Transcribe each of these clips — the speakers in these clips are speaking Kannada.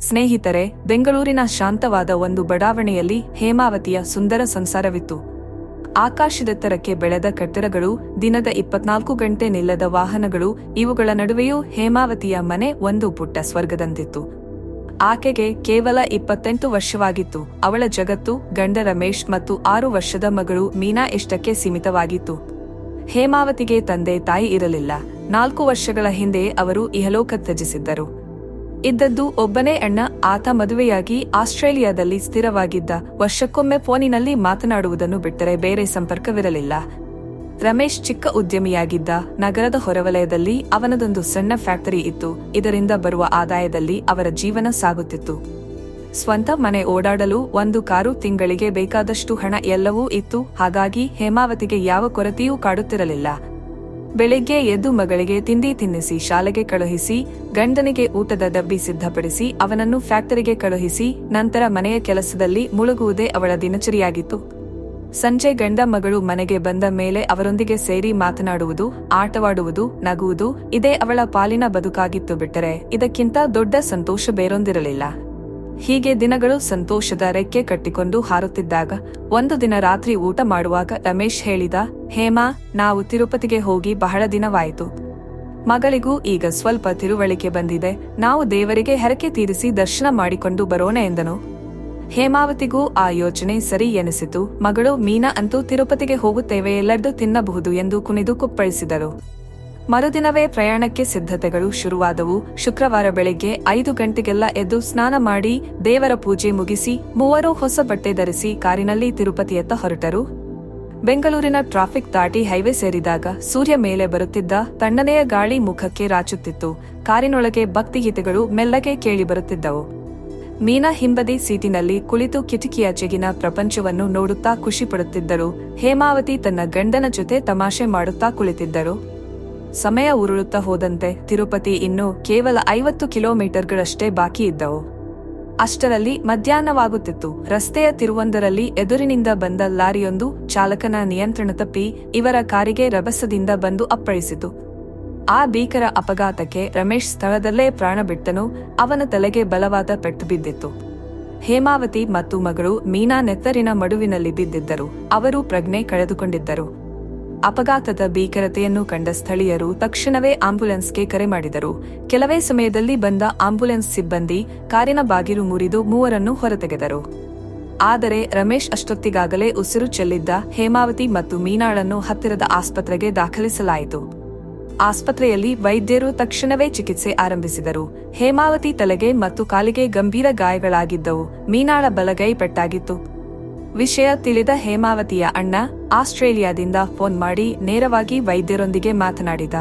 ಸ್ನೇಹಿತರೆ, ಬೆಂಗಳೂರಿನ ಶಾಂತವಾದ ಒಂದು ಬಡಾವಣೆಯಲ್ಲಿ ಹೇಮಾವತಿಯ ಸುಂದರ ಸಂಸಾರವಿತ್ತು. ಆಕಾಶದೆತ್ತರಕ್ಕೆ ಬೆಳೆದ ಕಟ್ಟಡಗಳು, ದಿನದ ಇಪ್ಪತ್ನಾಲ್ಕು ಗಂಟೆ ನಿಲ್ಲದ ವಾಹನಗಳು, ಇವುಗಳ ನಡುವೆಯೂ ಹೇಮಾವತಿಯ ಮನೆ ಒಂದು ಪುಟ್ಟ ಸ್ವರ್ಗದಂತಿತ್ತು. ಆಕೆಗೆ ಕೇವಲ ಇಪ್ಪತ್ತೆಂಟು ವರ್ಷವಾಗಿತ್ತು. ಅವಳ ಜಗತ್ತು, ಗಂಡ ರಮೇಶ್ ಮತ್ತು ಆರು ವರ್ಷದ ಮಗಳು ಮೀನಾ ಇಷ್ಟಕ್ಕೆ ಸೀಮಿತವಾಗಿತ್ತು. ಹೇಮಾವತಿಗೆ ತಂದೆ ತಾಯಿ ಇರಲಿಲ್ಲ. ನಾಲ್ಕು ವರ್ಷಗಳ ಹಿಂದೆ ಅವರು ಇಹಲೋಕ ತ್ಯಜಿಸಿದ್ದರು. ಇದ್ದದ್ದು ಒಬ್ಬನೇ ಅಣ್ಣ, ಆತ ಮದುವೆಯಾಗಿ ಆಸ್ಟ್ರೇಲಿಯಾದಲ್ಲಿ ಸ್ಥಿರವಾಗಿದ್ದ. ವರ್ಷಕ್ಕೊಮ್ಮೆ ಫೋನಿನಲ್ಲಿ ಮಾತನಾಡುವುದನ್ನು ಬಿಟ್ಟರೆ ಬೇರೆ ಸಂಪರ್ಕವಿರಲಿಲ್ಲ. ರಮೇಶ್ ಚಿಕ್ಕ ಉದ್ಯಮಿಯಾಗಿದ್ದ. ನಗರದ ಹೊರವಲಯದಲ್ಲಿ ಅವನದೊಂದು ಸಣ್ಣ ಫ್ಯಾಕ್ಟರಿ ಇತ್ತು. ಇದರಿಂದ ಬರುವ ಆದಾಯದಲ್ಲಿ ಅವರ ಜೀವನ ಸಾಗುತ್ತಿತ್ತು. ಸ್ವಂತ ಮನೆ ಓಡಾಡಲು ಒಂದು ಕಾರು ತಿಂಗಳಿಗೆ ಬೇಕಾದಷ್ಟು ಹಣ ಎಲ್ಲವೂ ಇತ್ತು. ಹಾಗಾಗಿ ಹೇಮಾವತಿಗೆ ಯಾವ ಕೊರತೆಯೂ ಕಾಡುತ್ತಿರಲಿಲ್ಲ. ಬೆಳಿಗ್ಗೆ ಎದ್ದು ಮಗಳಿಗೆ ತಿಂಡಿ ತಿನ್ನಿಸಿ ಶಾಲೆಗೆ ಕಳುಹಿಸಿ, ಗಂಡನಿಗೆ ಊಟದ ದಬ್ಬಿ ಸಿದ್ಧಪಡಿಸಿ, ಅವನನ್ನು ಫ್ಯಾಕ್ಟರಿಗೆ ಕಳುಹಿಸಿ, ನಂತರ ಮನೆಯ ಕೆಲಸದಲ್ಲಿ ಮುಳುಗುವುದೇ ಅವಳ ದಿನಚರಿಯಾಗಿತ್ತು. ಸಂಜೆ ಗಂಡ ಮಗಳು ಮನೆಗೆ ಬಂದ ಮೇಲೆ ಅವರೊಂದಿಗೆ ಸೇರಿ ಮಾತನಾಡುವುದು, ಆಟವಾಡುವುದು, ನಗುವುದು, ಇದೇ ಅವಳ ಪಾಲಿನ ಬದುಕಾಗಿತ್ತು ಬಿಟ್ಟರೆ ಇದಕ್ಕಿಂತ ದೊಡ್ಡ ಸಂತೋಷ ಬೇರೊಂದಿರಲಿಲ್ಲ. ಹೀಗೆ ದಿನಗಳು ಸಂತೋಷದ ರೆಕ್ಕೆ ಕಟ್ಟಿಕೊಂಡು ಹಾರುತ್ತಿದ್ದಾಗ ಒಂದು ದಿನ ರಾತ್ರಿ ಊಟ ಮಾಡುವಾಗ ರಮೇಶ್ ಹೇಳಿದ, ಹೇಮಾ, ನಾವು ತಿರುಪತಿಗೆ ಹೋಗಿ ಬಹಳ ದಿನವಾಯಿತು. ಮಗಳಿಗೂ ಈಗ ಸ್ವಲ್ಪ ತಿರುವಳಿಕೆ ಬಂದಿದೆ. ನಾವು ದೇವರಿಗೆ ಹರಕೆ ತೀರಿಸಿ ದರ್ಶನ ಮಾಡಿಕೊಂಡು ಬರೋಣ ಎಂದನು. ಹೇಮಾವತಿಗೂ ಆ ಯೋಚನೆ ಸರಿ ಎನಿಸಿತು. ಮಗಳು ಮೀನಾ ಅಂತೂ ತಿರುಪತಿಗೆ ಹೋಗುತ್ತೇವೆ ಎಲ್ಲರ್ದು ತಿನ್ನಬಹುದು ಎಂದು ಕುಣಿದು ಕುಪ್ಪಳಿಸಿದರು. ಮರುದಿನವೇ ಪ್ರಯಾಣಕ್ಕೆ ಸಿದ್ಧತೆಗಳು ಶುರುವಾದವು. ಶುಕ್ರವಾರ ಬೆಳಗ್ಗೆ ಐದು ಗಂಟೆಗೆಲ್ಲ ಎದ್ದು ಸ್ನಾನ ಮಾಡಿ ದೇವರ ಪೂಜೆ ಮುಗಿಸಿ ಮೂವರು ಹೊಸ ಬಟ್ಟೆ ಧರಿಸಿ ಕಾರಿನಲ್ಲಿ ತಿರುಪತಿಯತ್ತ ಹೊರಟರು. ಬೆಂಗಳೂರಿನ ಟ್ರಾಫಿಕ್ ದಾಟಿ ಹೈವೇ ಸೇರಿದಾಗ ಸೂರ್ಯ ಮೇಲೆ ಬರುತ್ತಿದ್ದ ತಣ್ಣನೆಯ ಗಾಳಿ ಮುಖಕ್ಕೆ ರಾಚುತ್ತಿತ್ತು. ಕಾರಿನೊಳಗೆ ಭಕ್ತಿಗೀತೆಗಳು ಮೆಲ್ಲಗೆ ಕೇಳಿಬರುತ್ತಿದ್ದವು ಮೀನಾ ಹಿಂಬದಿ ಸೀಟಿನಲ್ಲಿ ಕುಳಿತು ಕಿಟಕಿಯಾಚೆಗಿನ ಪ್ರಪಂಚವನ್ನು ನೋಡುತ್ತಾ ಖುಷಿಪಡುತ್ತಿದ್ದರು ಹೇಮಾವತಿ ತನ್ನ ಗಂಡನ ಜೊತೆ ತಮಾಷೆ ಮಾಡುತ್ತಾ ಕುಳಿತಿದ್ದರು. ಸಮಯ ಉರುಳುತ್ತಾ ಹೋದಂತೆ ತಿರುಪತಿ ಇನ್ನು ಕೇವಲ ಐವತ್ತು ಕಿಲೋಮೀಟರ್ಗಳಷ್ಟೇ ಬಾಕಿ ಇದ್ದವು. ಅಷ್ಟರಲ್ಲಿ ಮಧ್ಯಾಹ್ನವಾಗುತ್ತಿತ್ತು. ರಸ್ತೆಯ ತಿರುವೊಂದರಲ್ಲಿ ಎದುರಿನಿಂದ ಬಂದ ಲಾರಿಯೊಂದು ಚಾಲಕನ ನಿಯಂತ್ರಣ ತಪ್ಪಿ ಇವರ ಕಾರಿಗೆ ರಭಸದಿಂದ ಬಂದು ಅಪ್ಪಳಿಸಿತು. ಆ ಭೀಕರ ಅಪಘಾತಕ್ಕೆ ರಮೇಶ್ ಸ್ಥಳದಲ್ಲೇ ಪ್ರಾಣ ಬಿಟ್ಟನು, ಅವನ ತಲೆಗೆ ಬಲವಾದ ಪೆಟ್ಟು ಬಿದ್ದಿತ್ತು. ಹೇಮಾವತಿ ಮತ್ತು ಮಗಳು ಮೀನಾ ನೆತ್ತರಿನ ಮಡುವಿನಲ್ಲಿ ಬಿದ್ದಿದ್ದರು. ಅವರು ಪ್ರಜ್ಞೆ ಕಳೆದುಕೊಂಡಿದ್ದರು. ಅಪಘಾತದ ಭೀಕರತೆಯನ್ನು ಕಂಡ ಸ್ಥಳೀಯರು ತಕ್ಷಣವೇ ಆಂಬ್ಯುಲೆನ್ಸ್ಗೆ ಕರೆ ಮಾಡಿದರು. ಕೆಲವೇ ಸಮಯದಲ್ಲಿ ಬಂದ ಆಂಬ್ಯುಲೆನ್ಸ್ ಸಿಬ್ಬಂದಿ ಕಾರಿನ ಬಾಗಿಲು ಮುರಿದು ಮೂವರನ್ನು ಹೊರತೆಗೆದರು. ಆದರೆ ರಮೇಶ್ ಅಷ್ಟೊತ್ತಿಗಾಗಲೇ ಉಸಿರು ಚೆಲ್ಲಿದ್ದ ಹೇಮಾವತಿ ಮತ್ತು ಮೀನಾಳನ್ನು ಹತ್ತಿರದ ಆಸ್ಪತ್ರೆಗೆ ದಾಖಲಿಸಲಾಯಿತು. ಆಸ್ಪತ್ರೆಯಲ್ಲಿ ವೈದ್ಯರು ತಕ್ಷಣವೇ ಚಿಕಿತ್ಸೆ ಆರಂಭಿಸಿದರು. ಹೇಮಾವತಿ ತಲೆಗೆ ಮತ್ತು ಕಾಲಿಗೆ ಗಂಭೀರ ಗಾಯಗಳಾಗಿದ್ದವು. ಮೀನಾಳ ಬಲಗೈ ಪೆಟ್ಟಾಗಿತ್ತು. ವಿಷಯ ತಿಳಿದ ಹೇಮಾವತಿಯ ಅಣ್ಣ ಆಸ್ಟ್ರೇಲಿಯಾದಿಂದ ಫೋನ್ ಮಾಡಿ ನೇರವಾಗಿ ವೈದ್ಯರೊಂದಿಗೆ ಮಾತನಾಡಿದ.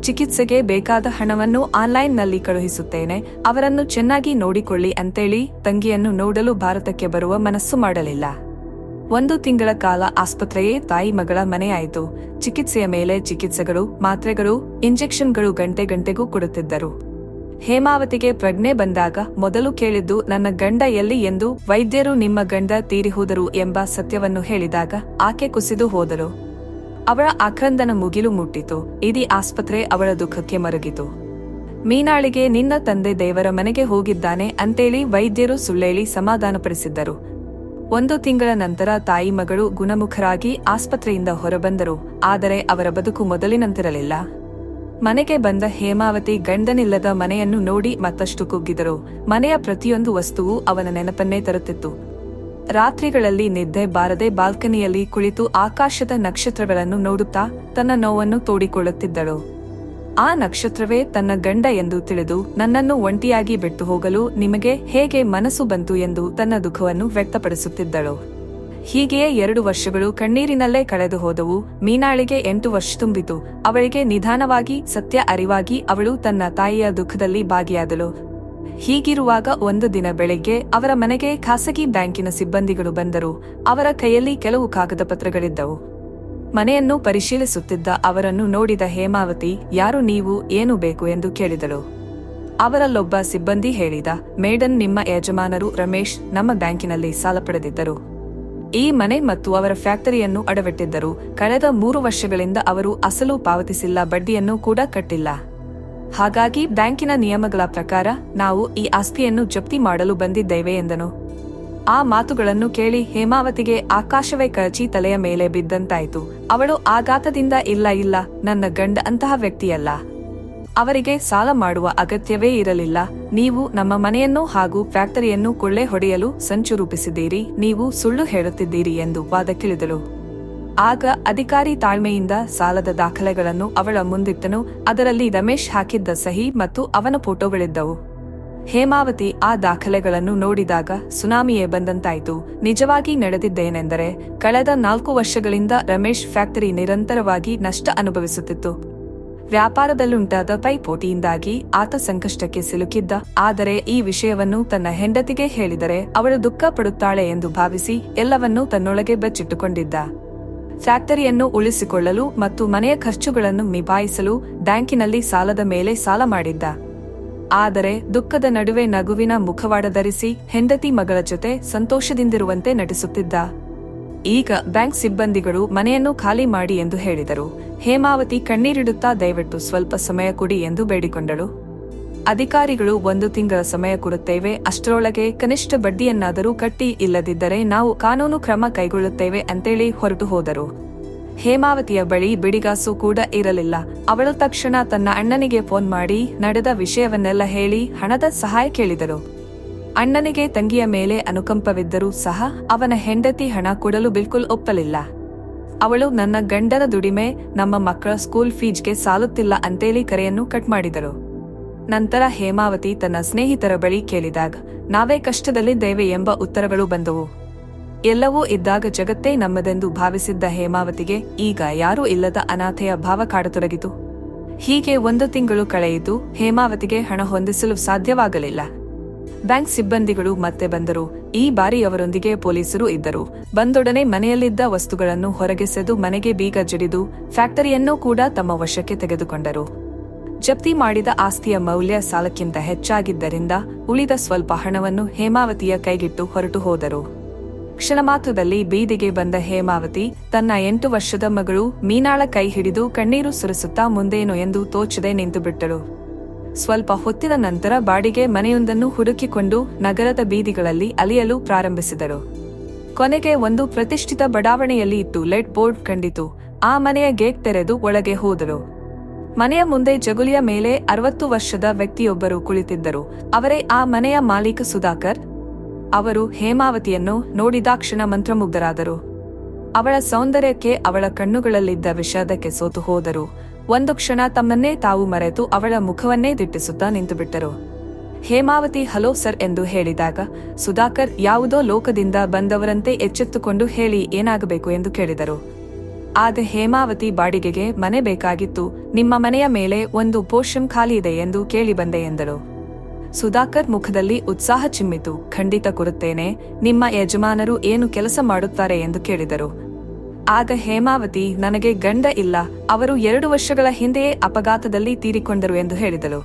ಚಿಕಿತ್ಸೆಗೆ ಬೇಕಾದ ಹಣವನ್ನು ಆನ್ಲೈನ್ನಲ್ಲಿ ಕಳುಹಿಸುತ್ತೇನೆ, ಅವರನ್ನು ಚೆನ್ನಾಗಿ ನೋಡಿಕೊಳ್ಳಿ ಅಂತೇಳಿ ತಂಗಿಯನ್ನು ನೋಡಲು ಭಾರತಕ್ಕೆ ಬರುವ ಮನಸ್ಸು ಮಾಡಲಿಲ್ಲ. ಒಂದು ತಿಂಗಳ ಕಾಲ ಆಸ್ಪತ್ರೆಯೇ ತಾಯಿ ಮಗಳ ಮನೆಯಾಯಿತು. ಚಿಕಿತ್ಸೆಯ ಮೇಲೆ ಚಿಕಿತ್ಸೆಗಳು, ಮಾತ್ರೆಗಳು, ಇಂಜೆಕ್ಷನ್ಗಳು ಗಂಟೆ ಗಂಟೆಗೂ ಕೊಡುತ್ತಿದ್ದರು. ಹೇಮಾವತಿಗೆ ಪ್ರಜ್ಞೆ ಬಂದಾಗ ಮೊದಲು ಕೇಳಿದ್ದು, ನನ್ನ ಗಂಡ ಎಲ್ಲಿ ಎಂದು ವೈದ್ಯರು ನಿಮ್ಮ ಗಂಡ ತೀರಿಹೋದರು ಎಂಬ ಸತ್ಯವನ್ನು ಹೇಳಿದಾಗ ಆಕೆ ಕುಸಿದು ಹೋದರು ಅವಳ ಆಕ್ರಂದನ ಮುಗಿಲು ಮುಟ್ಟಿತು. ಇಡೀ ಆಸ್ಪತ್ರೆ ಅವಳ ದುಃಖಕ್ಕೆ ಮರುಗಿತು. ಮೀನಾಳಿಗೆ, ನಿನ್ನ ತಂದೆ ದೇವರ ಮನೆಗೆ ಹೋಗಿದ್ದಾನೆ ಅಂತೇಳಿ ವೈದ್ಯರು ಸುಳ್ಳೇಳಿ ಸಮಾಧಾನಪಡಿಸಿದ್ದರು. ಒಂದು ತಿಂಗಳ ನಂತರ ತಾಯಿ ಮಗಳು ಗುಣಮುಖರಾಗಿ ಆಸ್ಪತ್ರೆಯಿಂದ ಹೊರಬಂದರು. ಆದರೆ ಅವರ ಬದುಕು ಮೊದಲಿನಂತಿರಲಿಲ್ಲ. ಮನೆಗೆ ಬಂದ ಹೇಮಾವತಿ ಗಂಡನಿಲ್ಲದ ಮನೆಯನ್ನು ನೋಡಿ ಮತ್ತಷ್ಟು ಕುಗ್ಗಿದರು. ಮನೆಯ ಪ್ರತಿಯೊಂದು ವಸ್ತುವು ಅವನ ನೆನಪನ್ನೇ ತರುತ್ತಿತ್ತು. ರಾತ್ರಿಗಳಲ್ಲಿ ನಿದ್ದೆ ಬಾರದೆ ಬಾಲ್ಕನಿಯಲ್ಲಿ ಕುಳಿತು ಆಕಾಶದ ನಕ್ಷತ್ರಗಳನ್ನು ನೋಡುತ್ತಾ ತನ್ನ ನೋವನ್ನು ತೋಡಿಕೊಳ್ಳುತ್ತಿದ್ದಳು. ಆ ನಕ್ಷತ್ರವೇ ತನ್ನ ಗಂಡ ಎಂದು ತಿಳಿದು ನನ್ನನ್ನು ಒಂಟಿಯಾಗಿ ಬಿಟ್ಟು ಹೋಗಲು ನಿಮಗೆ ಹೇಗೆ ಮನಸ್ಸು ಬಂತು ಎಂದು ತನ್ನ ದುಃಖವನ್ನು ವ್ಯಕ್ತಪಡಿಸುತ್ತಿದ್ದಳು. ಹೀಗೆಯೇ ಎರಡು ವರ್ಷಗಳು ಕಣ್ಣೀರಿನಲ್ಲೇ ಕಳೆದು ಹೋದವು. ಮೀನಾಳಿಗೆ ಎಂಟು ವರ್ಷ ತುಂಬಿತು. ಅವಳಿಗೆ ನಿಧಾನವಾಗಿ, ಸತ್ಯ ಅರಿವಾಗಿ ಅವಳು ತನ್ನ ತಾಯಿಯ ದುಃಖದಲ್ಲಿ ಭಾಗಿಯಾದಳು. ಹೀಗಿರುವಾಗ ಒಂದು ದಿನ ಬೆಳಿಗ್ಗೆ ಅವರ ಮನೆಗೆ ಖಾಸಗಿ ಬ್ಯಾಂಕಿನ ಸಿಬ್ಬಂದಿಗಳು ಬಂದರು. ಅವರ ಕೈಯಲ್ಲಿ ಕೆಲವು ಕಾಗದ ಪತ್ರಗಳಿದ್ದವು. ಮನೆಯನ್ನು ಪರಿಶೀಲಿಸುತ್ತಿದ್ದ ಅವರನ್ನು ನೋಡಿದ ಹೇಮಾವತಿ, ಯಾರು ನೀವು? ಏನು ಬೇಕು? ಎಂದು ಕೇಳಿದಳು. ಅವರಲ್ಲೊಬ್ಬ ಸಿಬ್ಬಂದಿ ಹೇಳಿದ ಮೇಡನ್ ನಿಮ್ಮ ಯಜಮಾನರು ರಮೇಶ್ ನಮ್ಮ ಬ್ಯಾಂಕಿನಲ್ಲಿ ಸಾಲ ಪಡೆದಿದ್ದರು. ಈ ಮನೆ ಮತ್ತು ಅವರ ಫ್ಯಾಕ್ಟರಿಯನ್ನು ಅಡವಿಟ್ಟಿದ್ದರು. ಕಳೆದ ಮೂರು ವರ್ಷಗಳಿಂದ ಅವರು ಅಸಲು ಪಾವತಿಸಿಲ್ಲ, ಬಡ್ಡಿಯನ್ನು ಕೂಡ ಕಟ್ಟಿಲ್ಲ. ಹಾಗಾಗಿ ಬ್ಯಾಂಕಿನ ನಿಯಮಗಳ ಪ್ರಕಾರ ನಾವು ಈ ಆಸ್ತಿಯನ್ನು ಜಪ್ತಿ ಮಾಡಲು ಬಂದಿದ್ದೇವೆ ಎಂದನು. ಆ ಮಾತುಗಳನ್ನು ಕೇಳಿ ಹೇಮಾವತಿಗೆ ಆಕಾಶವೇ ಕಳಚಿ ತಲೆಯ ಮೇಲೆ ಬಿದ್ದಂತಾಯಿತು. ಅವಳು ಆಘಾತದಿಂದ ಇಲ್ಲ ಇಲ್ಲ, ನನ್ನ ಗಂಡ ಅಂತಹ ವ್ಯಕ್ತಿಯಲ್ಲ. ಅವರಿಗೆ ಸಾಲ ಮಾಡುವ ಅಗತ್ಯವೇ ಇರಲಿಲ್ಲ. ನೀವು ನಮ್ಮ ಮನೆಯನ್ನು ಹಾಗೂ ಫ್ಯಾಕ್ಟರಿಯನ್ನು ಕೊಳ್ಳೆ ಹೊಡೆಯಲು ಸಂಚು ರೂಪಿಸಿದ್ದೀರಿ. ನೀವು ಸುಳ್ಳು ಹೇಳುತ್ತಿದ್ದೀರಿ ಎಂದು ವಾದಕ್ಕಿಳಿದಳು ಆಗ ಅಧಿಕಾರಿ ತಾಳ್ಮೆಯಿಂದ ಸಾಲದ ದಾಖಲೆಗಳನ್ನು ಅವಳ ಮುಂದಿಟ್ಟನು. ಅದರಲ್ಲಿ ರಮೇಶ್ ಹಾಕಿದ್ದ ಸಹಿ ಮತ್ತು ಅವನ ಫೋಟೋಗಳಿದ್ದವು ಹೇಮಾವತಿ ಆ ದಾಖಲೆಗಳನ್ನು ನೋಡಿದಾಗ ಸುನಾಮಿಯೇ ಬಂದಂತಾಯಿತು. ನಿಜವಾಗಿ ನಡೆದಿದ್ದೇನೆಂದರೆ, ಕಳೆದ ನಾಲ್ಕು ವರ್ಷಗಳಿಂದ ರಮೇಶ್ ಫ್ಯಾಕ್ಟರಿ ನಿರಂತರವಾಗಿ ನಷ್ಟ ಅನುಭವಿಸುತ್ತಿತ್ತು. ವ್ಯಾಪಾರದಲ್ಲುಂಟಾದ ಪೈಪೋಟಿಯಿಂದಾಗಿ ಆತ ಸಂಕಷ್ಟಕ್ಕೆ ಸಿಲುಕಿದ್ದ. ಆದರೆ ಈ ವಿಷಯವನ್ನು ತನ್ನ ಹೆಂಡತಿಗೆ ಹೇಳಿದರೆ ಅವಳು ದುಃಖ ಪಡುತ್ತಾಳೆ ಎಂದು ಭಾವಿಸಿ ಎಲ್ಲವನ್ನೂ ತನ್ನೊಳಗೆ ಬಚ್ಚಿಟ್ಟುಕೊಂಡಿದ್ದ. ಫ್ಯಾಕ್ಟರಿಯನ್ನು ಉಳಿಸಿಕೊಳ್ಳಲು ಮತ್ತು ಮನೆಯ ಖರ್ಚುಗಳನ್ನು ನಿಭಾಯಿಸಲು ಬ್ಯಾಂಕಿನಲ್ಲಿ ಸಾಲದ ಮೇಲೆ ಸಾಲ ಮಾಡಿದ್ದ. ಆದರೆ ದುಃಖದ ನಡುವೆ ನಗುವಿನ ಮುಖವಾಡ ಧರಿಸಿ ಹೆಂಡತಿ ಮಗಳ ಜೊತೆ ಸಂತೋಷದಿಂದಿರುವಂತೆ ನಟಿಸುತ್ತಿದ್ದ. ಈಗ ಬ್ಯಾಂಕ್ ಸಿಬ್ಬಂದಿಗಳು ಮನೆಯನ್ನು ಖಾಲಿ ಮಾಡಿ ಎಂದು ಹೇಳಿದರು. ಹೇಮಾವತಿ ಕಣ್ಣೀರಿಡುತ್ತಾ ದಯವಿಟ್ಟು ಸ್ವಲ್ಪ ಸಮಯ ಕೊಡಿ ಎಂದು ಬೇಡಿಕೊಂಡಳು. ಅಧಿಕಾರಿಗಳು ಒಂದು ತಿಂಗಳ ಸಮಯ ಕೊಡುತ್ತೇವೆ, ಅಷ್ಟರೊಳಗೆ ಕನಿಷ್ಠ ಬಡ್ಡಿಯನ್ನಾದರೂ ಕಟ್ಟಿ ಇಲ್ಲದಿದ್ದರೆ ನಾವು ಕಾನೂನು ಕ್ರಮ ಕೈಗೊಳ್ಳುತ್ತೇವೆ ಅಂತೇಳಿ ಹೊರಟು ಹೋದರು. ಹೇಮಾವತಿಯ ಬಳಿ ಬಿಡಿಗಾಸು ಕೂಡ ಇರಲಿಲ್ಲ. ಅವಳು ತಕ್ಷಣ ತನ್ನ ಅಣ್ಣನಿಗೆ ಫೋನ್ ಮಾಡಿ, ನಡೆದ ವಿಷಯವನ್ನೆಲ್ಲ ಹೇಳಿ ಹಣದ ಸಹಾಯ ಕೇಳಿದಳು. ಅಣ್ಣನಿಗೆ ತಂಗಿಯ ಮೇಲೆ ಅನುಕಂಪವಿದ್ದರೂ ಸಹ ಅವನ ಹೆಂಡತಿ ಹಣ ಕೊಡಲು ಬಿಲ್ಕುಲ್ ಒಪ್ಪಲಿಲ್ಲ. ಅವಳು ನನ್ನ ಗಂಡನ ದುಡಿಮೆ, ನಮ್ಮ ಮಕ್ಕಳ ಸ್ಕೂಲ್ ಫೀಜ್ಗೆ ಸಾಲುತ್ತಿಲ್ಲ ಅಂತೇಳಿ ಕರೆಯನ್ನು ಕಟ್ ಮಾಡಿದಳು ನಂತರ ಹೇಮಾವತಿ ತನ್ನ ಸ್ನೇಹಿತರ ಬಳಿ ಕೇಳಿದಾಗ, ನಾವೇ ಕಷ್ಟದಲ್ಲಿದ್ದೇವೆ ಎಂಬ ಉತ್ತರಗಳು ಬಂದವು. ಎಲ್ಲವೂ ಇದ್ದಾಗ ಜಗತ್ತೇ ನಮ್ಮದೆಂದು ಭಾವಿಸಿದ್ದ ಹೇಮಾವತಿಗೆ ಈಗ ಯಾರೂ ಇಲ್ಲದ ಅನಾಥೆಯ ಭಾವ ಕಾಡತೊಡಗಿತು. ಹೀಗೆ ಒಂದು ತಿಂಗಳು ಕಳೆಯಿತು, ಹೇಮಾವತಿಗೆ ಹಣ ಹೊಂದಿಸಲು ಸಾಧ್ಯವಾಗಲಿಲ್ಲ. ಬ್ಯಾಂಕ್ ಸಿಬ್ಬಂದಿಗಳು ಮತ್ತೆ ಬಂದರು. ಈ ಬಾರಿ ಅವರೊಂದಿಗೆ ಪೊಲೀಸರು ಇದ್ದರು. ಬಂದೊಡನೆ ಮನೆಯಲ್ಲಿದ್ದ ವಸ್ತುಗಳನ್ನು ಹೊರಗೆಸೆದು ಮನೆಗೆ ಬೀಗ ಜಡಿದು ಫ್ಯಾಕ್ಟರಿಯನ್ನೂ ಕೂಡ ತಮ್ಮ ವಶಕ್ಕೆ ತೆಗೆದುಕೊಂಡರು. ಜಪ್ತಿ ಮಾಡಿದ ಆಸ್ತಿಯ ಮೌಲ್ಯ ಸಾಲಕ್ಕಿಂತ ಹೆಚ್ಚಾಗಿದ್ದರಿಂದ ಉಳಿದ ಸ್ವಲ್ಪ ಹಣವನ್ನು ಹೇಮಾವತಿಯ ಕೈಗಿಟ್ಟು ಹೊರಟು ಹೋದರು. ಕ್ಷಣಮಾತ್ರದಲ್ಲಿ ಬೀದಿಗೆ ಬಂದ ಹೇಮಾವತಿ, ತನ್ನ ಎಂಟು ವರ್ಷದ ಮಗಳು ಮೀನಾಳ ಕೈ ಹಿಡಿದು ಕಣ್ಣೀರು ಸುರಿಸುತ್ತಾ ಮುಂದೇನು ಎಂದು ತೋಚದೆ ನಿಂತು ಬಿಟ್ಟಳು ಸ್ವಲ್ಪ ಹೊತ್ತಿನ ನಂತರ ಬಾಡಿಗೆ ಮನೆಯೊಂದನ್ನು ಹುಡುಕಿಕೊಂಡು ನಗರದ ಬೀದಿಗಳಲ್ಲಿ ಅಲಿಯಲು ಪ್ರಾರಂಭಿಸಿದರು. ಕೊನೆಗೆ ಒಂದು ಪ್ರತಿಷ್ಠಿತ ಬಡಾವಣೆಯಲ್ಲಿ ಇತ್ತು ಲೆಡ್ ಬೋರ್ಡ್ ಕಂಡಿತು. ಆ ಮನೆಯ ಗೇಟ್ ತೆರೆದು ಒಳಗೆ ಹೋದರು. ಮನೆಯ ಮುಂದೆ ಜಗುಲಿಯ ಮೇಲೆ ಅರವತ್ತು ವರ್ಷದ ವ್ಯಕ್ತಿಯೊಬ್ಬರು ಕುಳಿತಿದ್ದರು. ಅವರೇ ಆ ಮನೆಯ ಮಾಲೀಕ ಸುಧಾಕರ್. ಅವರು ಹೇಮಾವತಿಯನ್ನು ನೋಡಿದಾಕ್ಷಣ ಮಂತ್ರಮುಗ್ಧರಾದರು. ಅವಳ ಸೌಂದರ್ಯಕ್ಕೆ ಅವಳ ಕಣ್ಣುಗಳಲ್ಲಿದ್ದ ವಿಷಾದಕ್ಕೆ ಸೋತು ಹೋದರು. ಒಂದು ಕ್ಷಣ ತಮ್ಮನ್ನೇ ತಾವು ಮರೆತು ಅವಳ ಮುಖವನ್ನೇ ದಿಟ್ಟಿಸುತ್ತಾ ನಿಂತುಬಿಟ್ಟರು. ಹೇಮಾವತಿ, ಹಲೋ ಸರ್ ಎಂದು ಹೇಳಿದಾಗ, ಸುಧಾಕರ್ ಯಾವುದೋ ಲೋಕದಿಂದ ಬಂದವರಂತೆ ಎಚ್ಚೆತ್ತುಕೊಂಡು ಹೇಳಿ, ಏನಾಗಬೇಕು? ಎಂದು ಕೇಳಿದರು. ಆಗ ಹೇಮಾವತಿ ಬಾಡಿಗೆಗೆ, ಮನೆ ಬೇಕಾಗಿತ್ತು, ನಿಮ್ಮ ಮನೆಯ ಮೇಲೆ ಒಂದು ಪೋಷಂ ಖಾಲಿ ಇದೆ ಎಂದು ಕೇಳಿ ಬಂದೆ ಎಂದಳು. ಸುಧಾಕರ್ ಮುಖದಲ್ಲಿ ಉತ್ಸಾಹ ಚಿಮ್ಮಿತು. ಖಂಡಿತ ಕೊಡುತ್ತೇನೆ, ನಿಮ್ಮ ಯಜಮಾನರು ಏನು ಕೆಲಸ ಮಾಡುತ್ತಾರೆ? ಎಂದು ಕೇಳಿದರು. ಆಗ ಹೇಮಾವತಿ, ನನಗೆ ಗಂಡ ಇಲ್ಲ. ಅವರು ಎರಡು ವರ್ಷಗಳ ಹಿಂದೆಯೇ ಅಪಘಾತದಲ್ಲಿ ತೀರಿಕೊಂಡರು ಎಂದು ಹೇಳಿದಳು.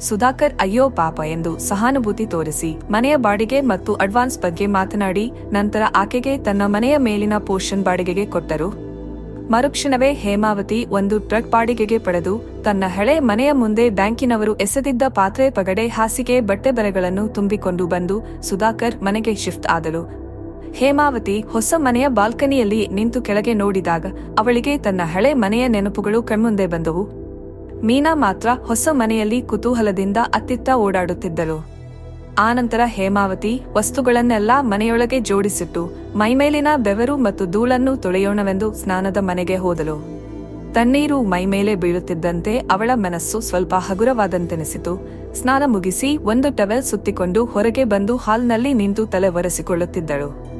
ಸುಧಾಕರ್, ಅಯ್ಯೋ ಪಾಪ ಎಂದು ಸಹಾನುಭೂತಿ ತೋರಿಸಿ, ಮನೆಯ ಬಾಡಿಗೆ ಮತ್ತು ಅಡ್ವಾನ್ಸ್ ಬಗ್ಗೆ ಮಾತನಾಡಿ, ನಂತರ ಆಕೆಗೆ ತನ್ನ ಮನೆಯ ಮೇಲಿನ ಪೋರ್ಷನ್ ಬಾಡಿಗೆಗೆ ಕೊಟ್ಟರು. ಮರುಕ್ಷಣವೇ ಹೇಮಾವತಿ ಒಂದು ಟ್ರಕ್ ಬಾಡಿಗೆಗೆ ಪಡೆದು, ತನ್ನ ಹಳೆ ಮನೆಯ ಮುಂದೆ ಬ್ಯಾಂಕಿನವರು ಎಸೆದಿದ್ದ ಪಾತ್ರೆ ಪಗಡೆ ಹಾಸಿಗೆ ಬಟ್ಟೆ ಬರೆಗಳನ್ನು ತುಂಬಿಕೊಂಡು ಬಂದು ಸುಧಾಕರ್ ಮನೆಗೆ ಶಿಫ್ಟ್ ಆದಳು. ಹೇಮಾವತಿ ಹೊಸ ಮನೆಯ ಬಾಲ್ಕನಿಯಲ್ಲಿ ನಿಂತು ಕೆಳಗೆ ನೋಡಿದಾಗ ಅವಳಿಗೆ ತನ್ನ ಹಳೆ ಮನೆಯ ನೆನಪುಗಳು ಕಣ್ಮುಂದೆ ಬಂದವು. ಮೀನಾ ಮಾತ್ರ ಹೊಸ ಮನೆಯಲ್ಲಿ ಕುತೂಹಲದಿಂದ ಅತ್ತಿತ್ತ ಓಡಾಡುತ್ತಿದ್ದಳು. ಆನಂತರ ಹೇಮಾವತಿ ವಸ್ತುಗಳನ್ನೆಲ್ಲ ಮನೆಯೊಳಗೆ ಜೋಡಿಸಿಟ್ಟು ಮೈಮೇಲಿನ ಬೆವರು ಮತ್ತು ಧೂಳನ್ನು ತೊಳೆಯೋಣವೆಂದು ಸ್ನಾನದ ಮನೆಗೆ ಹೋದಳು. ತಣ್ಣೀರು ಮೈಮೇಲೆ ಬೀಳುತ್ತಿದ್ದಂತೆ ಅವಳ ಮನಸ್ಸು ಸ್ವಲ್ಪ ಹಗುರವಾದಂತೆನಿಸಿತು. ಸ್ನಾನ ಮುಗಿಸಿ ಒಂದು ಟವೆಲ್ ಸುತ್ತಿಕೊಂಡು ಹೊರಗೆ ಬಂದು ಹಾಲ್ನಲ್ಲಿ ನಿಂತು ತಲೆ ಒರೆಸಿಕೊಳ್ಳುತ್ತಿದ್ದಳು.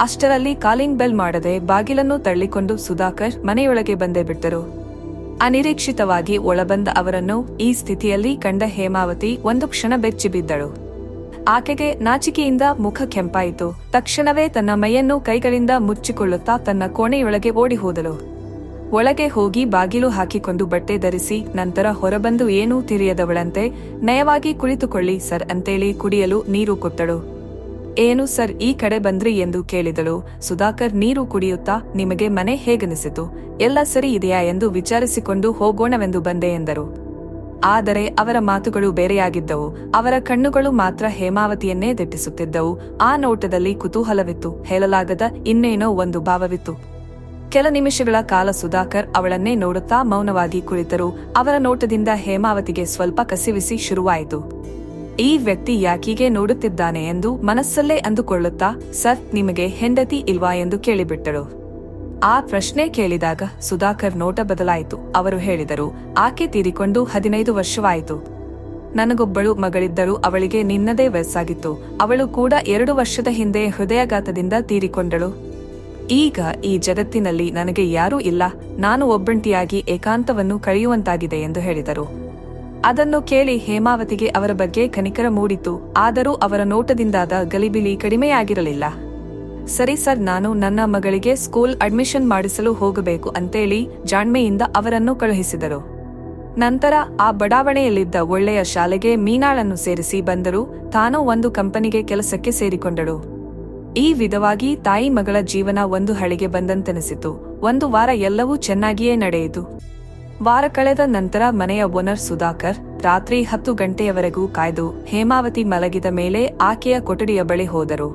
ಅಷ್ಟರಲ್ಲಿ ಕಾಲಿಂಗ್ ಬೆಲ್ ಮಾಡದೆ ಬಾಗಿಲನ್ನು ತಳ್ಳಿಕೊಂಡು ಸುಧಾಕರ್ ಮನೆಯೊಳಗೆ ಬಂದೇ ಬಿಟ್ಟರು. ಅನಿರೀಕ್ಷಿತವಾಗಿ ಒಳಬಂದ ಅವರನ್ನು ಈ ಸ್ಥಿತಿಯಲ್ಲಿ ಕಂಡ ಹೇಮಾವತಿ ಒಂದು ಕ್ಷಣ ಬೆಚ್ಚಿ ಬಿದ್ದಳು. ಆಕೆಗೆ ನಾಚಿಕೆಯಿಂದ ಮುಖ ಕೆಂಪಾಯಿತು. ತಕ್ಷಣವೇ ತನ್ನ ಮೈಯನ್ನು ಕೈಗಳಿಂದ ಮುಚ್ಚಿಕೊಳ್ಳುತ್ತಾ ತನ್ನ ಕೋಣೆಯೊಳಗೆ ಓಡಿ ಹೋದಳು. ಒಳಗೆ ಹೋಗಿ ಬಾಗಿಲು ಹಾಕಿಕೊಂಡು ಬಟ್ಟೆ ಧರಿಸಿ ನಂತರ ಹೊರಬಂದು ಏನೂ ತಿರಿಯದವಳಂತೆ ನಯವಾಗಿ ಕುಳಿತುಕೊಳ್ಳಿ ಸರ್ ಅಂತೇಳಿ ಕುಡಿಯಲು ನೀರು ಕೊಟ್ಟಳು. ಏನು ಸರ್ ಈ ಕಡೆ ಬಂದ್ರಿ ಎಂದು ಕೇಳಿದಳು. ಸುಧಾಕರ್ ನೀರು ಕುಡಿಯುತ್ತಾ, ನಿಮಗೆ ಮನೆ ಹೇಗನಿಸಿತು? ಎಲ್ಲ ಸರಿ ಇದೆಯಾ ಎಂದು ವಿಚಾರಿಸಿಕೊಂಡು ಹೋಗೋಣವೆಂದು ಬಂದೆ ಎಂದರು. ಆದರೆ ಅವರ ಮಾತುಗಳು ಬೇರೆಯಾಗಿದ್ದವು. ಅವರ ಕಣ್ಣುಗಳು ಮಾತ್ರ ಹೇಮಾವತಿಯನ್ನೇ ದಿಟ್ಟಿಸುತ್ತಿದ್ದವು. ಆ ನೋಟದಲ್ಲಿ ಕುತೂಹಲವಿತ್ತು. ಹೇಳಲಾಗದ ಇನ್ನೇನೋ ಒಂದು ಭಾವವಿತ್ತು. ಕೆಲ ನಿಮಿಷಗಳ ಕಾಲ ಸುಧಾಕರ್ ಅವಳನ್ನೇ ನೋಡುತ್ತಾ ಮೌನವಾಗಿ ಕುಳಿತರು. ಅವರ ನೋಟದಿಂದ ಹೇಮಾವತಿಗೆ ಸ್ವಲ್ಪ ಕಸಿವಿಸಿ ಶುರುವಾಯಿತು. ಈ ವ್ಯಕ್ತಿ ಯಾಕೀಗೆ ನೋಡುತ್ತಿದ್ದಾನೆ ಎಂದು ಮನಸ್ಸಲ್ಲೇ ಅಂದುಕೊಳ್ಳುತ್ತಾ, ಸರ್, ನಿಮಗೆ ಹೆಂಡತಿ ಇಲ್ವಾ ಎಂದು ಕೇಳಿಬಿಟ್ಟಳು ಆ ಪ್ರಶ್ನೆ ಕೇಳಿದಾಗ ಸುಧಾಕರ್ ನೋಟ ಬದಲಾಯಿತು. ಅವರು ಹೇಳಿದರು, ಆಕೆ ತೀರಿಕೊಂಡು ಹದಿನೈದು ವರ್ಷವಾಯಿತು. ನನಗೊಬ್ಬಳು ಮಗಳಿದ್ದರು ಅವಳಿಗೆ ನಿನ್ನದೇ ವಯಸ್ಸಾಗಿತ್ತು. ಅವಳು ಕೂಡ ಎರಡು ವರ್ಷದ ಹಿಂದೆ ಹೃದಯಾಘಾತದಿಂದ ತೀರಿಕೊಂಡಳು. ಈಗ ಈ ಜಗತ್ತಿನಲ್ಲಿ ನನಗೆ ಯಾರೂ ಇಲ್ಲ. ನಾನು ಒಬ್ಬಂಟಿಯಾಗಿ ಏಕಾಂತವನ್ನು ಕಳೆಯುವಂತಾಗಿದೆ ಎಂದು ಹೇಳಿದರು. ಅದನ್ನು ಕೇಳಿ ಹೇಮಾವತಿಗೆ ಅವರ ಬಗ್ಗೆ ಕನಿಕರ ಮೂಡಿತು ಆದರೂ ಅವರ ನೋಟದಿಂದಾದ ಗಲಿಬಿಲಿ ಕಡಿಮೆಯಾಗಿರಲಿಲ್ಲ. ಸರಿ ಸರ್, ನಾನು ನನ್ನ ಮಗಳಿಗೆ ಸ್ಕೂಲ್ ಅಡ್ಮಿಷನ್ ಮಾಡಿಸಲು ಹೋಗಬೇಕು ಅಂತೇಳಿ ಜಾಣ್ಮೆಯಿಂದ ಅವರನ್ನು ಕಳುಹಿಸಿದರು. ನಂತರ ಆ ಬಡಾವಣೆಯಲ್ಲಿದ್ದ ಒಳ್ಳೆಯ ಶಾಲೆಗೆ ಮೀನಾಳನ್ನು ಸೇರಿಸಿ ಬಂದರು. ತಾನು ಒಂದು ಕಂಪನಿಗೆ ಕೆಲಸಕ್ಕೆ ಸೇರಿಕೊಂಡಳು. ಈ ವಿಧವಾಗಿ ತಾಯಿ ಮಗಳ ಜೀವನ ಒಂದು ಹಳಿಗೆ ಬಂದಂತೆನಿಸಿತು. ಒಂದು ವಾರ ಎಲ್ಲವೂ ಚೆನ್ನಾಗಿಯೇ ನಡೆಯಿತು. ವಾರ ಕಳೆದ ನಂತರ ಮನೆಯ ಓನರ್ ಸುಧಾಕರ್ ರಾತ್ರಿ ಹತ್ತು ಗಂಟೆಯವರೆಗೂ ಕಾಯ್ದು ಹೇಮಾವತಿ ಮಲಗಿದ ಮೇಲೆ ಆಕೆಯ ಕೊಠಡಿಯ ಬಳಿ ಹೋದರು.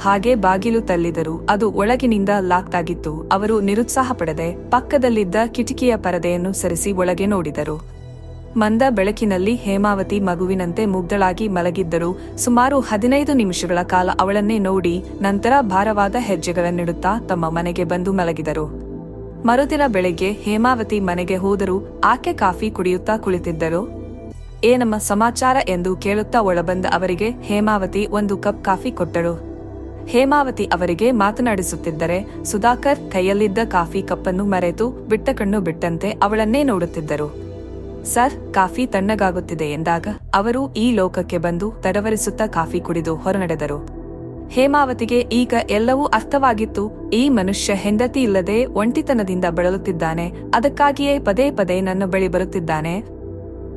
ಹಾಗೆ ಬಾಗಿಲು ತಲ್ಲಿದರು ಅದು ಒಳಗಿನಿಂದ ಲಾಕ್ ಆಗಿತ್ತು ಅವರು ನಿರುತ್ಸಾಹ ಪಡೆದೆ ಪಕ್ಕದಲ್ಲಿದ್ದ ಕಿಟಕಿಯ ಪರದೆಯನ್ನು ಸರಿಸಿ ಒಳಗೆ ನೋಡಿದರು. ಮಂದ ಬೆಳಕಿನಲ್ಲಿ ಹೇಮಾವತಿ ಮಗುವಿನಂತೆ ಮುಗ್ಧಳಾಗಿ ಮಲಗಿದ್ದರು ಸುಮಾರು ಹದಿನೈದು ನಿಮಿಷಗಳ ಕಾಲ ಅವಳನ್ನೇ ನೋಡಿ ನಂತರ ಭಾರವಾದ ಹೆಜ್ಜೆಗಳನ್ನಿಡುತ್ತಾ ತಮ್ಮ ಮನೆಗೆ ಬಂದು ಮಲಗಿದರು. ಮರುದಿನ ಬೆಳಗ್ಗೆ ಹೇಮಾವತಿ ಮನೆಗೆ ಹೋದರೂ ಆಕೆ ಕಾಫಿ ಕುಡಿಯುತ್ತಾ ಕುಳಿತಿದ್ದರು. ಏನಮ್ಮ ಸಮಾಚಾರ ಎಂದು ಕೇಳುತ್ತಾ ಒಳಬಂದ ಅವರಿಗೆ ಹೇಮಾವತಿ ಒಂದು ಕಪ್ ಕಾಫಿ ಕೊಟ್ಟಳು. ಹೇಮಾವತಿ ಅವರಿಗೆ ಮಾತನಾಡಿಸುತ್ತಿದ್ದರೆ ಸುಧಾಕರ್ ಕೈಯಲ್ಲಿದ್ದ ಕಾಫಿ ಕಪ್ಪನ್ನು ಮರೆತು ಬಿಟ್ಟ ಕಣ್ಣು ಬಿಟ್ಟಂತೆ ಅವಳನ್ನೇ ನೋಡುತ್ತಿದ್ದರು. ಸರ್, ಕಾಫಿ ತಣ್ಣಗಾಗುತ್ತಿದೆ ಎಂದಾಗ ಅವರು ಈ ಲೋಕಕ್ಕೆ ಬಂದು ತಡವರಿಸುತ್ತಾ ಕಾಫಿ ಕುಡಿದು ಹೊರನಡೆದರು. ಹೇಮಾವತಿಗೆ ಈಗ ಎಲ್ಲವೂ ಅರ್ಥವಾಗಿತ್ತು. ಈ ಮನುಷ್ಯ ಹೆಂಡತಿ ಇಲ್ಲದೆ ಒಂಟಿತನದಿಂದ ಬಳಲುತ್ತಿದ್ದಾನೆ. ಅದಕ್ಕಾಗಿಯೇ ಪದೇ ಪದೇ ನನ್ನ ಬಳಿ ಬರುತ್ತಿದ್ದಾನೆ.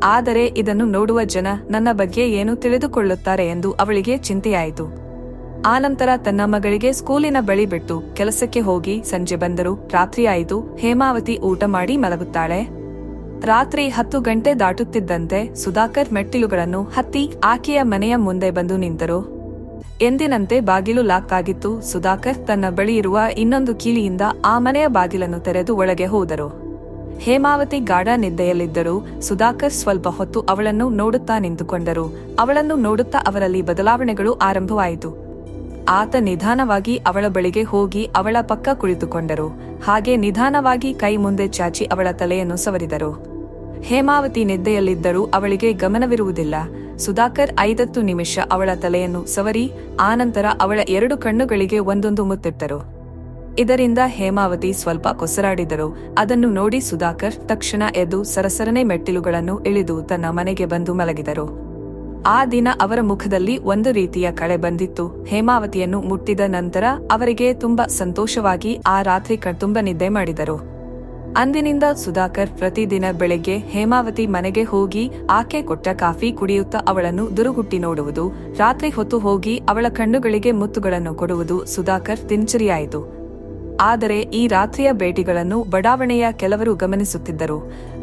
ಆದರೆ ಇದನ್ನು ನೋಡುವ ಜನ ನನ್ನ ಬಗ್ಗೆ ಏನು ತಿಳಿದುಕೊಳ್ಳುತ್ತಾರೆ ಎಂದು ಅವಳಿಗೆ ಚಿಂತೆಯಾಯಿತು. ಆನಂತರ ತನ್ನ ಮಗಳಿಗೆ ಸ್ಕೂಲಿನ ಬಳಿ ಬಿಟ್ಟು ಕೆಲಸಕ್ಕೆ ಹೋಗಿ ಸಂಜೆ ಬಂದರು ರಾತ್ರಿಯಾಯಿತು ಹೇಮಾವತಿ ಊಟ ಮಾಡಿ ಮಲಗುತ್ತಾಳೆ. ರಾತ್ರಿ ಹತ್ತು ಗಂಟೆ ದಾಟುತ್ತಿದ್ದಂತೆ ಸುಧಾಕರ್ ಮೆಟ್ಟಿಲುಗಳನ್ನು ಹತ್ತಿ ಆಕೆಯ ಮನೆಯ ಮುಂದೆ ಬಂದು ನಿಂತರು. ಎಂದಿನಂತೆ ಬಾಗಿಲು ಲಾಕ್ ಆಗಿತ್ತು ಸುಧಾಕರ್ ತನ್ನ ಬಳಿ ಇರುವ ಇನ್ನೊಂದು ಕೀಲಿಯಿಂದ ಆ ಮನೆಯ ಬಾಗಿಲನ್ನು ತೆರೆದು ಒಳಗೆ ಹೋದರು. ಹೇಮಾವತಿ ಗಾಢ ನಿದ್ದೆಯಲ್ಲಿದ್ದರು ಸುಧಾಕರ್ ಸ್ವಲ್ಪ ಹೊತ್ತು ಅವಳನ್ನು ನೋಡುತ್ತಾ ನಿಂತುಕೊಂಡರು. ಅವಳನ್ನು ನೋಡುತ್ತಾ ಅವರಲ್ಲಿ ಬದಲಾವಣೆಗಳು ಆರಂಭವಾಯಿತು. ಆತ ನಿಧಾನವಾಗಿ ಅವಳ ಬಳಿಗೆ ಹೋಗಿ ಅವಳ ಪಕ್ಕ ಕುಳಿತುಕೊಂಡರು. ಹಾಗೆ ನಿಧಾನವಾಗಿ ಕೈ ಮುಂದೆ ಚಾಚಿ ಅವಳ ತಲೆಯನ್ನು ಸವರಿದರು. ಹೇಮಾವತಿ ನಿದ್ದೆಯಲ್ಲಿದ್ದರೂ ಅವಳಿಗೆ ಗಮನವಿರುವುದಿಲ್ಲ. ಸುಧಾಕರ್ ಐದತ್ತು ನಿಮಿಷ ಅವಳ ತಲೆಯನ್ನು ಸವರಿ, ಆನಂತರ ಅವಳ ಎರಡು ಕಣ್ಣುಗಳಿಗೆ ಒಂದೊಂದು ಮುತ್ತಿಟ್ಟರು. ಇದರಿಂದ ಹೇಮಾವತಿ ಸ್ವಲ್ಪ ಕೊಸರಾಡಿದರು. ಅದನ್ನು ನೋಡಿ ಸುಧಾಕರ್ ತಕ್ಷಣ ಎದ್ದು ಸರಸರನೆ ಮೆಟ್ಟಿಲುಗಳನ್ನು ಇಳಿದು ತನ್ನ ಮನೆಗೆ ಬಂದು ಮಲಗಿದರು. ಆ ದಿನ ಅವರ ಮುಖದಲ್ಲಿ ಒಂದು ರೀತಿಯ ಕಳೆ ಬಂದಿತ್ತು. ಹೇಮಾವತಿಯನ್ನು ಮುಟ್ಟಿದ ನಂತರ ಅವರಿಗೆ ತುಂಬಾ ಸಂತೋಷವಾಗಿ ಆ ರಾತ್ರಿ ಕಣ್ತುಂಬ ನಿದ್ದೆ ಮಾಡಿದರು. ಅಂದಿನಿಂದ ಸುಧಾಕರ್ ಪ್ರತಿದಿನ ಬೆಳಗ್ಗೆ ಹೇಮಾವತಿ ಮನೆಗೆ ಹೋಗಿ ಆಕೆ ಕೊಟ್ಟ ಕಾಫಿ ಕುಡಿಯುತ್ತಾ ಅವಳನ್ನು ದುರುಗುಟ್ಟಿ ನೋಡುವುದು, ರಾತ್ರಿ ಹೊತ್ತು ಹೋಗಿ ಅವಳ ಕಣ್ಣುಗಳಿಗೆ ಮುತ್ತುಗಳನ್ನು ಕೊಡುವುದು ಸುಧಾಕರ್ ದಿನಚರಿಯಾಯಿತು. ಆದರೆ ಈ ರಾತ್ರಿಯ ಭೇಟಿಗಳನ್ನು ಬಡಾವಣೆಯ ಕೆಲವರು ಗಮನಿಸುತ್ತಿದ್ದರು.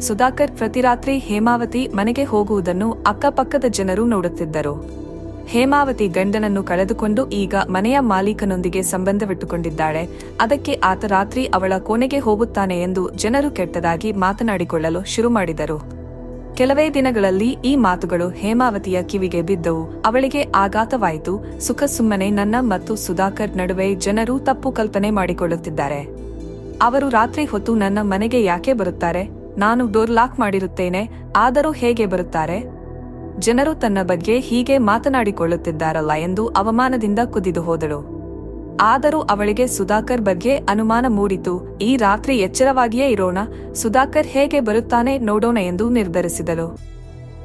ಸುಧಾಕರ್ ಪ್ರತಿ ರಾತ್ರಿ ಹೇಮಾವತಿ ಮನೆಗೆ ಹೋಗುವುದನ್ನು ಅಕ್ಕಪಕ್ಕದ ಜನರು ನೋಡುತ್ತಿದ್ದರು. ಹೇಮಾವತಿ ಗಂಡನನ್ನು ಕಳೆದುಕೊಂಡು ಈಗ ಮನೆಯ ಮಾಲೀಕನೊಂದಿಗೆ ಸಂಬಂಧವಿಟ್ಟುಕೊಂಡಿದ್ದಾಳೆ ಅದಕ್ಕೆ ಆತ ರಾತ್ರಿ ಅವಳ ಕೋಣೆಗೆ ಹೋಗುತ್ತಾನೆ ಎಂದು ಜನರು ಕೆಟ್ಟದಾಗಿ ಮಾತನಾಡಿಕೊಳ್ಳಲು ಶುರು ಮಾಡಿದರು. ಕೆಲವೇ ದಿನಗಳಲ್ಲಿ ಈ ಮಾತುಗಳು ಹೇಮಾವತಿಯ ಕಿವಿಗೆ ಬಿದ್ದವು. ಅವಳಿಗೆ ಆಘಾತವಾಯಿತು. ಸುಖ ಸುಮ್ಮನೆ ನನ್ನ ಮತ್ತು ಸುಧಾಕರ್ ನಡುವೆ ಜನರು ತಪ್ಪು ಕಲ್ಪನೆ ಮಾಡಿಕೊಳ್ಳುತ್ತಿದ್ದಾರೆ. ಅವರು ರಾತ್ರಿ ಹೊತ್ತು ನನ್ನ ಮನೆಗೆ ಯಾಕೆ ಬರುತ್ತಾರೆ? ನಾನು ಡೋರ್ ಲಾಕ್ ಮಾಡಿರುತ್ತೇನೆ. ಆದರೂ ಹೇಗೆ ಬರುತ್ತಾರೆ? ಜನರು ತನ್ನ ಬಗ್ಗೆ ಹೀಗೆ ಮಾತನಾಡಿಕೊಳ್ಳುತ್ತಿದ್ದಾರಲ್ಲ ಎಂದು ಅವಮಾನದಿಂದ ಕುದಿದು ಹೋದಳು. ಆದರೂ ಅವಳಿಗೆ ಸುಧಾಕರ್ ಬಗ್ಗೆ ಅನುಮಾನ ಮೂಡಿತು. ಈ ರಾತ್ರಿ ಎಚ್ಚರವಾಗಿಯೇ ಇರೋಣ, ಸುಧಾಕರ್ ಹೇಗೆ ಬರುತ್ತಾನೆ ನೋಡೋಣ ಎಂದು ನಿರ್ಧರಿಸಿದಳು.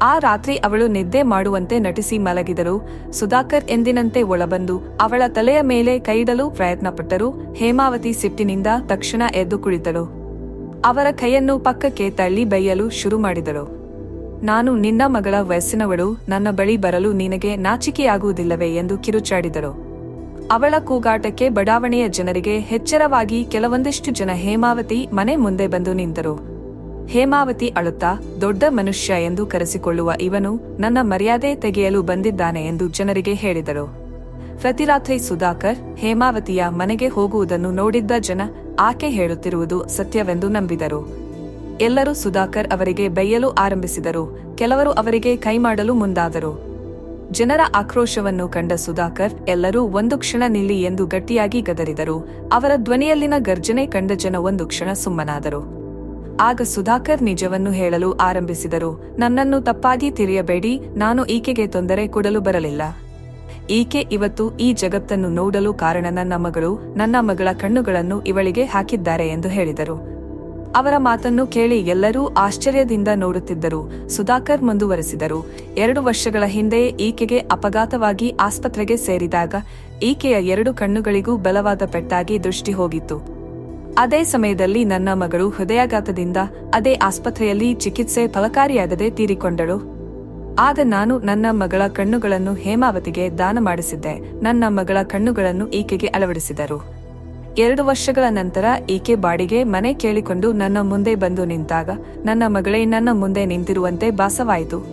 ಆ ರಾತ್ರಿ ಅವಳು ನಿದ್ದೆ ಮಾಡುವಂತೆ ನಟಿಸಿ ಮಲಗಿದರು ಸುಧಾಕರ್ ಎಂದಿನಂತೆ ಒಳಬಂದು ಅವಳ ತಲೆಯ ಮೇಲೆ ಕೈಡಲು ಪ್ರಯತ್ನಪಟ್ಟರು. ಹೇಮಾವತಿ ಸಿಟ್ಟಿನಿಂದ ತಕ್ಷಣ ಎದ್ದು ಕುಳಿತಳು. ಅವರ ಕೈಯನ್ನು ಪಕ್ಕಕ್ಕೆ ತಳ್ಳಿ ಬೈಯಲು ಶುರು ಮಾಡಿದಳು. ನಾನು ನಿನ್ನ ಮಗಳ ವಯಸ್ಸಿನವಳು, ನನ್ನ ಬಳಿ ಬರಲು ನಿನಗೆ ನಾಚಿಕೆಯಾಗುವುದಿಲ್ಲವೇ ಎಂದು ಕಿರುಚಾಡಿದಳು ಅವಳ ಕೂಗಾಟಕ್ಕೆ ಬಡಾವಣೆಯ ಜನರಿಗೆ ಎಚ್ಚರವಾಗಿ ಕೆಲವೊಂದಿಷ್ಟು ಜನ ಹೇಮಾವತಿ ಮನೆ ಮುಂದೆ ಬಂದು ನಿಂತರು. ಹೇಮಾವತಿ ಅಳುತ್ತಾ, ದೊಡ್ಡ ಮನುಷ್ಯ ಎಂದು ಕರೆಸಿಕೊಳ್ಳುವ ಇವನು ನನ್ನ ಮರ್ಯಾದೆ ತೆಗೆಯಲು ಬಂದಿದ್ದಾನೆ ಎಂದು ಜನರಿಗೆ ಹೇಳಿದರು. ಪ್ರತಿರಾತ್ರಿ ಸುಧಾಕರ್ ಹೇಮಾವತಿಯ ಮನೆಗೆ ಹೋಗುವುದನ್ನು ನೋಡಿದ್ದ ಜನ ಆಕೆ ಹೇಳುತ್ತಿರುವುದು ಸತ್ಯವೆಂದು ನಂಬಿದರು. ಎಲ್ಲರೂ ಸುಧಾಕರ್ ಅವರಿಗೆ ಬೈಯಲು ಆರಂಭಿಸಿದರು. ಕೆಲವರು ಅವರಿಗೆ ಕೈಮಾಡಲು ಮುಂದಾದರು. ಜನರ ಆಕ್ರೋಶವನ್ನು ಕಂಡ ಸುಧಾಕರ್, ಎಲ್ಲರೂ ಒಂದು ಕ್ಷಣ ನಿಲ್ಲಿ ಎಂದು ಗಟ್ಟಿಯಾಗಿ ಗದರಿದರು. ಅವರ ಧ್ವನಿಯಲ್ಲಿನ ಗರ್ಜನೆ ಕಂಡ ಜನ ಒಂದು ಕ್ಷಣ ಸುಮ್ಮನಾದರು. ಆಗ ಸುಧಾಕರ್ ನಿಜವನ್ನು ಹೇಳಲು ಆರಂಭಿಸಿದರು. ನನ್ನನ್ನು ತಪ್ಪಾಗಿ ತಿಳಿಯಬೇಡಿ, ನಾನು ಈಕೆಗೆ ತೊಂದರೆ ಕೊಡಲು ಬರಲಿಲ್ಲ. ಈಕೆ ಇವತ್ತು ಈ ಜಗತ್ತನ್ನು ನೋಡಲು ಕಾರಣ ನನ್ನ ಮಗಳು, ನನ್ನ ಮಗಳ ಕಣ್ಣುಗಳನ್ನು ಇವಳಿಗೆ ಹಾಕಿದ್ದಾರೆ ಎಂದು ಹೇಳಿದರು. ಅವರ ಮಾತನ್ನು ಕೇಳಿ ಎಲ್ಲರೂ ಆಶ್ಚರ್ಯದಿಂದ ನೋಡುತ್ತಿದ್ದರು. ಸುಧಾಕರ್ ಮುಂದುವರೆಸಿದರು. ಎರಡು ವರ್ಷಗಳ ಹಿಂದೆ ಈಕೆಗೆ ಅಪಘಾತವಾಗಿ ಆಸ್ಪತ್ರೆಗೆ ಸೇರಿದಾಗ ಈಕೆಯ ಎರಡು ಕಣ್ಣುಗಳಿಗೂ ಬಲವಾದ ಪೆಟ್ಟಾಗಿ ದೃಷ್ಟಿ ಹೋಗಿತ್ತು. ಅದೇ ಸಮಯದಲ್ಲಿ ನನ್ನ ಮಗಳು ಹೃದಯಾಘಾತದಿಂದ ಅದೇ ಆಸ್ಪತ್ರೆಯಲ್ಲಿ ಚಿಕಿತ್ಸೆ ಫಲಕಾರಿಯಾಗದೆ ತೀರಿಕೊಂಡಳು. ಆಗ ನಾನು ನನ್ನ ಮಗಳ ಕಣ್ಣುಗಳನ್ನು ಹೇಮಾವತಿಗೆ ದಾನ ಮಾಡಿಸಿದ್ದೆ. ನನ್ನ ಮಗಳ ಕಣ್ಣುಗಳನ್ನು ಈಕೆಗೆ ಅಳವಡಿಸಿದರು. ಎರಡು ವರ್ಷಗಳ ನಂತರ ಈಕೆ ಬಾಡಿಗೆ ಮನೆ ಕೇಳಿಕೊಂಡು ನನ್ನ ಮುಂದೆ ಬಂದು ನಿಂತಾಗ, ನನ್ನ ಮಗಳೇ ನನ್ನ ಮುಂದೆ ನಿಂತಿರುವಂತೆ ಭಾಸವಾಯಿತು.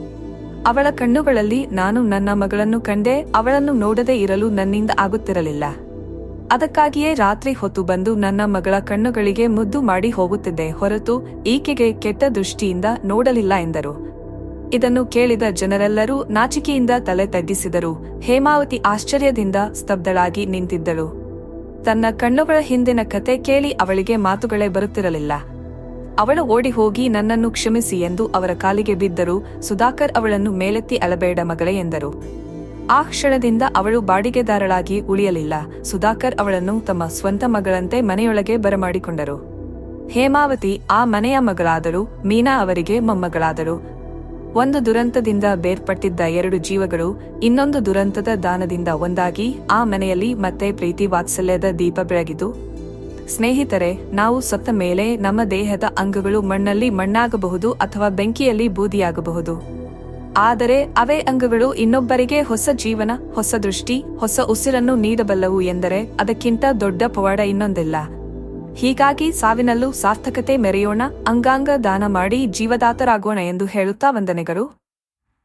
ಅವಳ ಕಣ್ಣುಗಳಲ್ಲಿ ನಾನು ನನ್ನ ಮಗಳನ್ನು ಕಂಡೆ ಅವಳನ್ನು ನೋಡದೇ ಇರಲು ನನ್ನಿಂದ ಆಗುತ್ತಿರಲಿಲ್ಲ. ಅದಕ್ಕಾಗಿಯೇ ರಾತ್ರಿ ಹೊತ್ತು ಬಂದು ನನ್ನ ಮಗಳ ಕಣ್ಣುಗಳಿಗೆ ಮುದ್ದು ಮಾಡಿ ಹೋಗುತ್ತಿದ್ದೆ ಹೊರತು ಈಕೆಗೆ ಕೆಟ್ಟ ದೃಷ್ಟಿಯಿಂದ ನೋಡಲಿಲ್ಲ ಎಂದರು. ಇದನ್ನು ಕೇಳಿದ ಜನರೆಲ್ಲರೂ ನಾಚಿಕೆಯಿಂದ ತಲೆ ತಗ್ಗಿಸಿದರು. ಹೇಮಾವತಿ ಆಶ್ಚರ್ಯದಿಂದ ಸ್ತಬ್ಧಳಾಗಿ ನಿಂತಿದ್ದಳು. ತನ್ನ ಕಣ್ಣುಗಳ ಹಿಂದಿನ ಕತೆ ಕೇಳಿ ಅವಳಿಗೆ ಮಾತುಗಳೇ ಬರುತ್ತಿರಲಿಲ್ಲ. ಅವಳು ಓಡಿ ಹೋಗಿ ನನ್ನನ್ನು ಕ್ಷಮಿಸಿ ಎಂದು ಅವರ ಕಾಲಿಗೆ ಬಿದ್ದರು ಸುಧಾಕರ್ ಅವಳನ್ನು ಮೇಲೆತ್ತಿ ಅಳಬೇಡ ಮಗಳೇ ಎಂದರು. ಆ ಕ್ಷಣದಿಂದ ಅವಳು ಬಾಡಿಗೆದಾರಳಾಗಿ ಉಳಿಯಲಿಲ್ಲ. ಸುಧಾಕರ್ ಅವಳನ್ನು ತಮ್ಮ ಸ್ವಂತ ಮಗಳಂತೆ ಮನೆಯೊಳಗೆ ಬರಮಾಡಿಕೊಂಡರು. ಹೇಮಾವತಿ ಆ ಮನೆಯ ಮಗಳಾದಳು, ಮೀನಾ ಅವರಿಗೆ ಮೊಮ್ಮಗಳಾದಳು. ಒಂದು ದುರಂತದಿಂದ ಬೇರ್ಪಟ್ಟಿದ್ದ ಎರಡು ಜೀವಗಳು, ಇನ್ನೊಂದು ದುರಂತದ ದಾನದಿಂದ ಒಂದಾಗಿ, ಆ ಮನೆಯಲ್ಲಿ ಮತ್ತೆ ಪ್ರೀತಿ ವಾತ್ಸಲ್ಯದ ದೀಪ ಬೆಳಗಿತು. ಸ್ನೇಹಿತರೆ, ನಾವು ಸತ್ತ ಮೇಲೆ ನಮ್ಮ ದೇಹದ ಅಂಗಗಳು ಮಣ್ಣಲ್ಲಿ ಮಣ್ಣಾಗಬಹುದು ಅಥವಾ ಬೆಂಕಿಯಲ್ಲಿ ಬೂದಿಯಾಗಬಹುದು. ಆದರೆ ಅವೇ ಅಂಗಗಳು ಇನ್ನೊಬ್ಬರಿಗೆ ಹೊಸ ಜೀವನ, ಹೊಸ ದೃಷ್ಟಿ, ಹೊಸ ಉಸಿರನ್ನು ನೀಡಬಲ್ಲವು ಎಂದರೆ ಅದಕ್ಕಿಂತ ದೊಡ್ಡ ಪವಾಡ ಇನ್ನೊಂದಿಲ್ಲ. ಹೀಗಾಗಿ ಸಾವಿನಲ್ಲೂ ಸಾರ್ಥಕತೆ ಮೆರೆಯೋಣ ಅಂಗಾಂಗ ದಾನ ಮಾಡಿ ಜೀವದಾತರಾಗೋಣ ಎಂದು ಹೇಳುತ್ತಾ ವಂದನೆಗಳು.